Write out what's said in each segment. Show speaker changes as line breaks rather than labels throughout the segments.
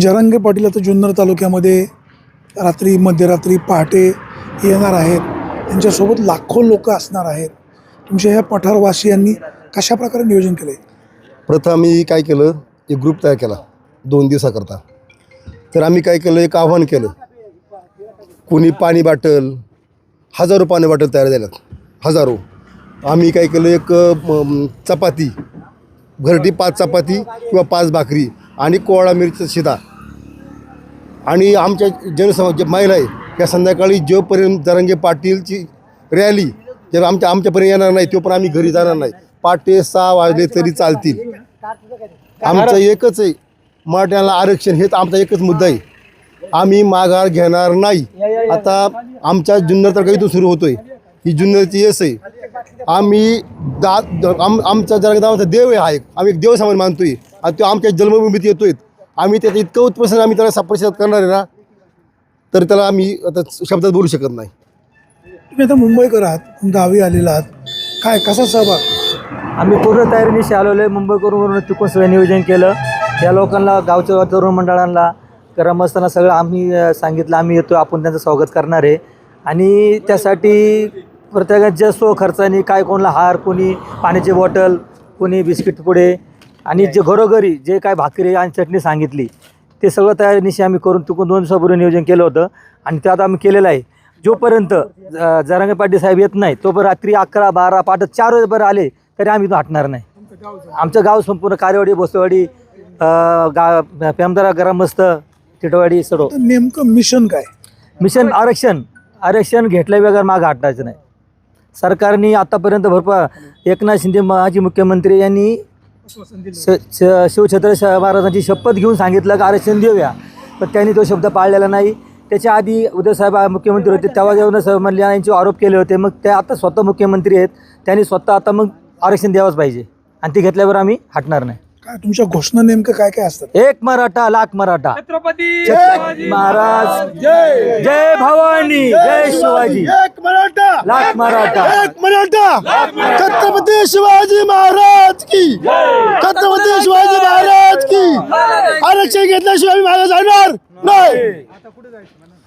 जरांगे पाटील आता जुन्नर तालुक्यामध्ये रात्री मध्यरात्री पहाटे येणार आहेत. त्यांच्यासोबत लाखो लोक असणार आहेत. तुमच्या ह्या पठारवासियांनी कशा प्रकारे नियोजन केले
प्रथम आम्ही काय केलं? एक ग्रुप तयार केला. दोन दिवसाकरता. तर आम्ही काय केलं? एक आव्हान केलं. कुणी पाणी बाटल हजारो पाणी बाटल तयार झाल्यात. हजारो. आम्ही काय केलं? एक चपाती. घरटी पाच चपाती किंवा पाच भाकरी. आणि कोवळा मिरचीचा शिधा आणि आमच्या जनसमाज जे महिला आहे त्या संध्याकाळी जोपर्यंत दरंगे पाटीलची रॅली जर आमच्या आमच्यापर्यंत येणार नाही तो पण आम्ही घरी जाणार नाही. पाटे सहा वाजले तरी चालतील. आमचं एकच आहे मराठ्यांना आरक्षण हेच आमचा एकच मुद्दा आहे. आम्ही माघार घेणार नाही. आता आमच्या जुन्नर तर इथून सुरू होतोय. ही जुन्नरची येस आहे. आम्ही दा आम आमचा जरा देव आहे हा एक. आम्ही एक देव समान मानतोय. आणि तो आमच्या जन्मभूमीत येतोय. आम्ही त्याचं इतकं उत्पन्न आम्ही त्याला प्रतिसाद करणार आहे ना तर त्याला आम्ही आता शब्दात बोलू शकत नाही.
तुम्ही आता मुंबईकर आहात गावी आलेला आहात. काय कसा सहभाग?
आम्ही पूर्ण तयारीनिशी आलेलो आहे. मुंबईकरून तिकडून सगळं नियोजन केलं. या लोकांना गावच्या तरुण मंडळांना ग्रामस्थांना सगळं आम्ही सांगितलं. आम्ही येतो आपण त्यांचं स्वागत करणार आहे. आणि त्यासाठी प्रत्येकाच्या सो खर्चाने काय कोणाला हार कोणी पाण्याची बॉटल कोणी बिस्किट पुडे आणि जे घरोघरी जे काय भाकरी आणि चटणी सांगितली ते सगळं तयारीनिशी आम्ही करून तिकडून दोन दिवसापूर्वी नियोजन केलं होतं. आणि ते आता आम्ही केलेलं आहे जोपर्यंत जरांगे पाटील साहेब येत नाही तोपर्यंत रात्री अकरा बारा पाठ चार वाजेपर्यंत आले तरी आम्ही इथून हटणार नाही. आमचं गाव संपूर्ण कार्यवाडी भोसवाडी अं, गा पेमदारा ग्रामस्थ टिटवाडी सर्व
तर नेमकं मिशन काय?
मिशन आरक्षण. आरक्षण घेतल्या बगैर मागं हटायचं नाही. सरकारने आतापर्यंत भरपूर एकनाथ शिंदे माजी मुख्यमंत्री यांनी श- शिवछत्र महाराजांची शपथ घेऊन सांगितलं की आरक्षण देऊया. पण त्यांनी तो शब्द पाळलेला नाही. त्याच्या आधी उदयसाहेब मुख्यमंत्री होते तेव्हा जेव्हा साहेब यांचे आरोप केले होते. मग ते आता स्वतः मुख्यमंत्री आहेत. त्यांनी स्वतः आता मग आरक्षण द्यावंच पाहिजे. आणि ते घेतल्यावर आम्ही हटणार नाही.
काय तुमच्या घोषणा नेमकं काय काय असतात?
एक मराठा लाख मराठा.
छत्रपती
महाराज जय जय भवानी जय शिवाजी.
एक मराठा
लाख मराठा.
एक मराठा. छत्रपती शिवाजी महाराज की. छत्रपती शिवाजी महाराज की. आरक्षण घेतल्याशिवाय मागे जाणार नाही.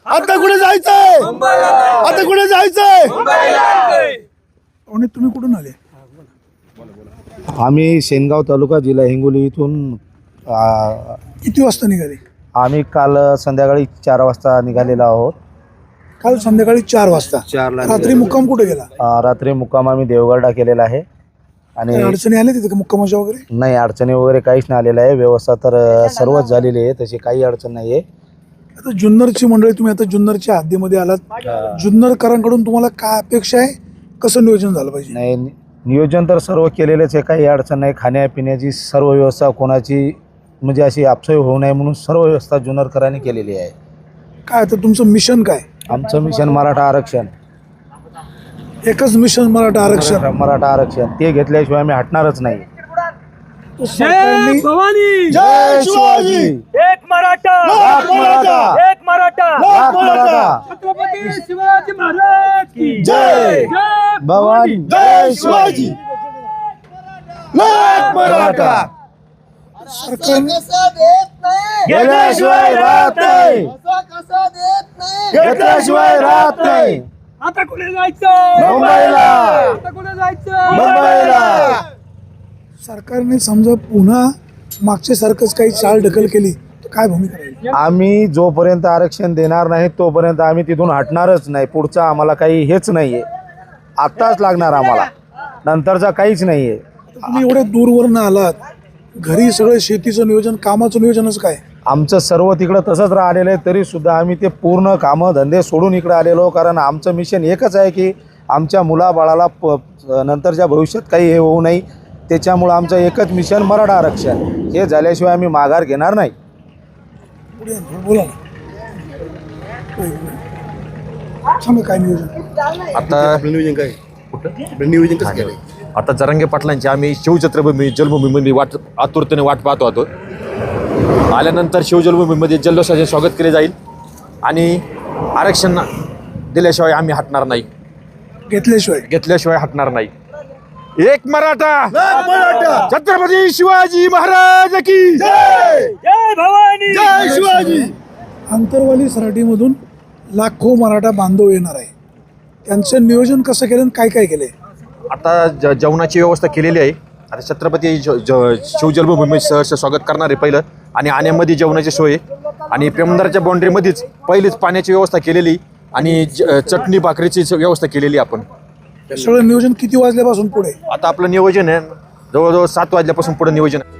आता कुठे जायचंय? आता कुठे जायचंय?
आणि तुम्ही कुठून आले?
आम्ही शेनगाव तालुका जिल्हा हिंगोली इथून आ,
किती वाजता निघाले?
आम्ही काल संध्याकाळी चार वाजता निघालेलो आहोत.
काल संध्याकाळी चार वाजता.
चारला
रात्री मुक्काम कुठे गेला?
आ, रात्री मुक्काम आम्ही देवगडला केलेला आहे. आणि
अडचणी आल्या तिथे का मुक्कामाच्या वगैरे?
नाही अडचणी वगैरे काहीच नाही आलेलं आहे. व्यवस्था तर अ, सर्वच झालेली आहे. तशी काही अडचण नाही आहे
आता जुन्नरची मंडळी तुम्ही आता जुन्नरच्या हद्दीमध्ये आलात. जुन्नरकरांकडून तुम्हाला काय अपेक्षा आहे? कसं नियोजन झालं पाहिजे?
नाही नियोजन तर सर्व केलेलंच आहे. काही अडचण नाही. खाण्यापिण्याची सर्व व्यवस्था कोणाची म्हणजे अशी अपसोय होऊ नये म्हणून सर्व व्यवस्था जुन्नरकरांनी केलेली आहे.
काय आता तुमचं मिशन काय?
आमचं मिशन मराठा आरक्षण.
एकच मिशन मराठा आरक्षण.
मराठा आरक्षण. ते घेतल्याशिवाय आम्ही हटणारच नाही.
सरकारने
भवानी!
जय शिवाजी!
एक मराठा! एक मराठा
लाख मराठा
छत्रपती शिवाजी महाराज की
जय
जय
भवानी
जय शिवाजी! लाख मराठा!
राहत नाही! घेतल्याशिवाय राहत नाही!
आता कुठे जायचं?
मुंबईला!
आता कुठे जायचं?
मुंबईला!
सरकारने समजा पुन्हा मागच्या सारखंच काही चाल ढकल केली तर काय भूमिका राहील?
आम्ही जोपर्यंत आरक्षण देणार नाही तोपर्यंत आम्ही तिथून हटणारच नाही. पुढचं आम्हाला काही हेच नाहीये. आत्ताच लागणार आम्हाला. नंतरचा काहीच नाहीये.
तुम्ही एवढ्या दूरवरनं आलात. घरी सगळं शेतीचं नियोजन कामाचं नियोजनच काय?
आमचं सर्व तिकडं तसंच राहिलेलं आहे तरी सुद्धा आम्ही ते पूर्ण कामं धंदे सोडून इकडं आलेलो कारण आमचं मिशन एकच आहे की आमच्या मुलाबाळाला प नंतरच्या भविष्यात काही हे होऊ नये. त्याच्यामुळं आमचं एकच मिशन मराठा आरक्षण. हे झाल्याशिवाय आम्ही माघार घेणार नाही.
बोला ना. सांगा काय नियोजन?
आता
आपलं नियोजन काय? आपलं नियोजन कसं केलंय?
आता जरांगे पाटलांची आम्ही शिवछत्रभूमी जन्मभूमीमध्ये वाट आतुरतेने वाट पाहतो आहोत आल्यानंतर शिवजन्मभूमीमध्ये जल्लोषाचे स्वागत केले जाईल. आणि आरक्षण दिल्याशिवाय आम्ही हटणार नाही.
घेतल्याशिवाय?
घेतल्याशिवाय हटणार नाही. एक मराठा! छत्रपती शिवाजी महाराज की
जय! भवानी!
शिवाजी!
आंतरवाली सराटीमधून लाखो मराठा बांधव येणार आहे. त्यांचं नियोजन कसं केलं आणि काय काय केलं
आता ज जेवणाची व्यवस्था केलेली आहे. आता छत्रपती ज ज शिवजन्मभूमी सहर्ष स्वागत करणार आहे पहिलं. आणि आण्यामध्ये जेवणाची सोय. आणि प्रेमदाराच्या बाउंड्रीमध्येच पहिलीच पाण्याची व्यवस्था केलेली आणि ज चटणी भाकरीची व्यवस्था केलेली आपण.
सगळं नियोजन किती वाजल्यापासून पुढे?
आता आपलं नियोजन आहे. जवळजवळ सात वाजल्यापासून पुढे नियोजन आहे.